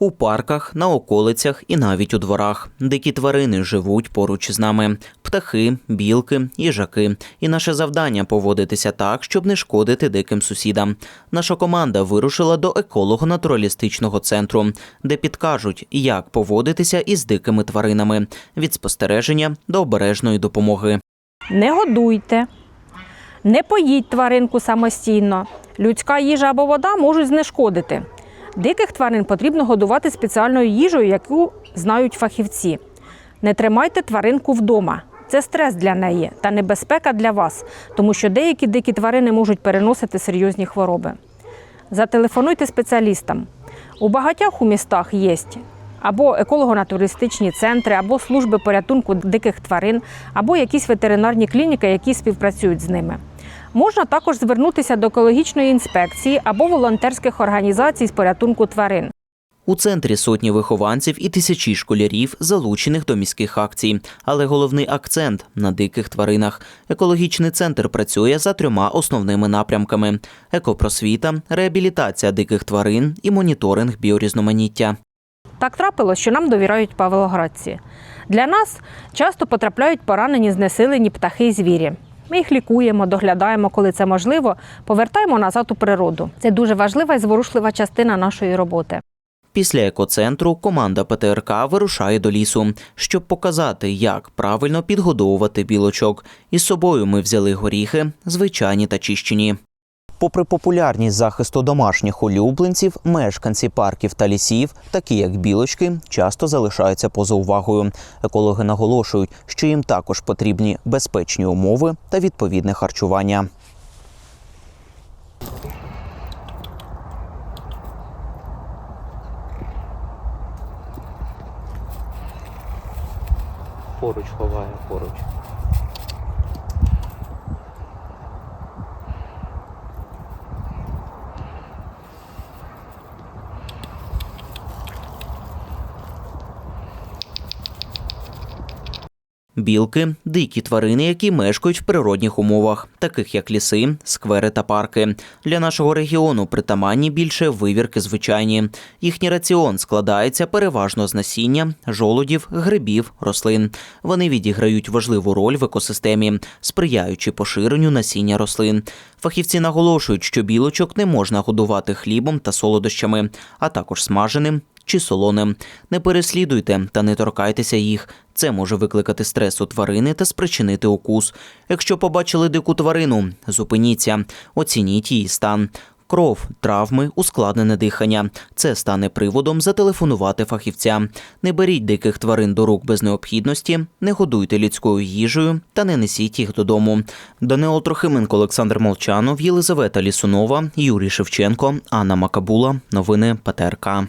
У парках, на околицях і навіть у дворах. Дикі тварини живуть поруч із нами: птахи, білки, їжаки. І наше завдання поводитися так, щоб не шкодити диким сусідам. Наша команда вирушила до еколого-натуралістичного центру, де підкажуть, як поводитися із дикими тваринами від спостереження до обережної допомоги. Не годуйте, не поїдь тваринку самостійно. Людська їжа або вода можуть знешкодити. Диких тварин потрібно годувати спеціальною їжею, яку знають фахівці. Не тримайте тваринку вдома. Це стрес для неї та небезпека для вас, тому що деякі дикі тварини можуть переносити серйозні хвороби. Зателефонуйте спеціалістам. У багатьох у містах є або еколого-натуристичні центри, або служби порятунку диких тварин, або якісь ветеринарні клініки, які співпрацюють з ними. Можна також звернутися до екологічної інспекції або волонтерських організацій з порятунку тварин. У центрі сотні вихованців і тисячі школярів, залучених до міських акцій. Але головний акцент на диких тваринах. Екологічний центр працює за трьома основними напрямками: екопросвіта, реабілітація диких тварин і моніторинг біорізноманіття. Так трапилось, що нам довіряють павлоградці. Для нас часто потрапляють поранені, знесилені птахи і звірі. Ми їх лікуємо, доглядаємо, коли це можливо, повертаємо назад у природу. Це дуже важлива і зворушлива частина нашої роботи. Після екоцентру команда ПТРК вирушає до лісу, щоб показати, як правильно підгодовувати білочок. Із собою ми взяли горіхи, звичайні та чищені. Попри популярність захисту домашніх улюбленців, мешканці парків та лісів, такі як білочки, часто залишаються поза увагою. Екологи наголошують, що їм також потрібні безпечні умови та відповідне харчування. Поруч ховає поруч. Білки дикі тварини, які мешкають в природних умовах, таких як ліси, сквери та парки. Для нашого регіону притаманні більше вивірки звичайні. Їхній раціон складається переважно з насіння, жолудів, грибів, рослин. Вони відіграють важливу роль в екосистемі, сприяючи поширенню насіння рослин. Фахівці наголошують, що білочок не можна годувати хлібом та солодощами, а також смаженим чи солоним. Не переслідуйте та не торкайтеся їх. Це може викликати стрес у тварини та спричинити укус. Якщо побачили дику тварину, зупиніться, оцініть її стан. Кров, травми, ускладнене дихання. Це стане приводом зателефонувати фахівцям. Не беріть диких тварин до рук без необхідності, не годуйте людською їжею та не несіть їх додому. Данило Трохименко, Олександр Молчанов, Єлизавета Лісунова, Юрій Шевченко, Анна Макабула. Новини ПТРК.